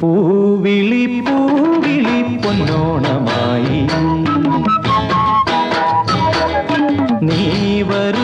പൂവിളി പൂവിളി പൊന്നോണമായി. നീ വരും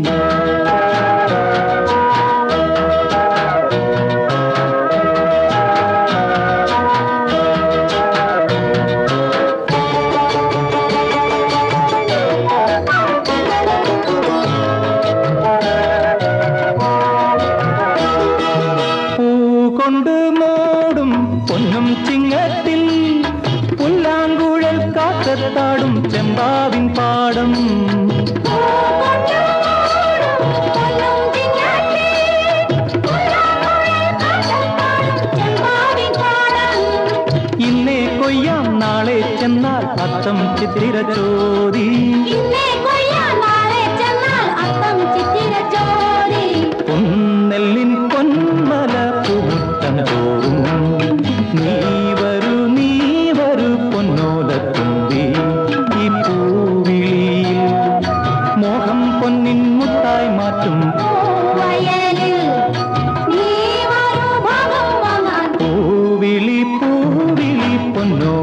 കാക്കത്താടും ചെമ്പാവിൻ പാടം. ഇന്നേ കൊയ്യാം നാളെ ചെന്നാൽ അത്തം ചിത്തിര ചോദി പൂവിളി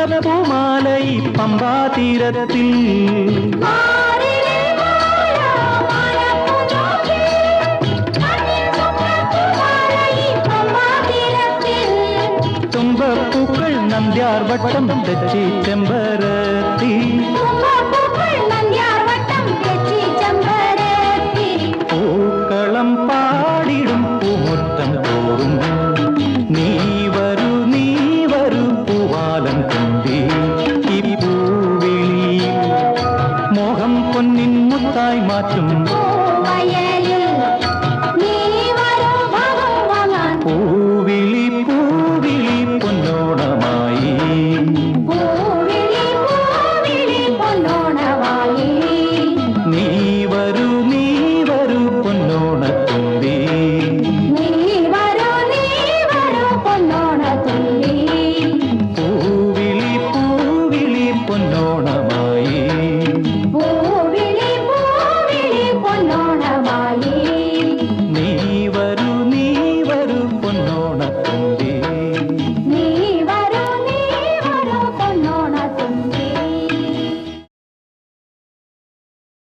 முல்லப்பூ மாலை பம்பா தீரத்தில். தும்பப்பூக்கள் நம்பியார் வட்டம் தச்சி செம்பரத்தி.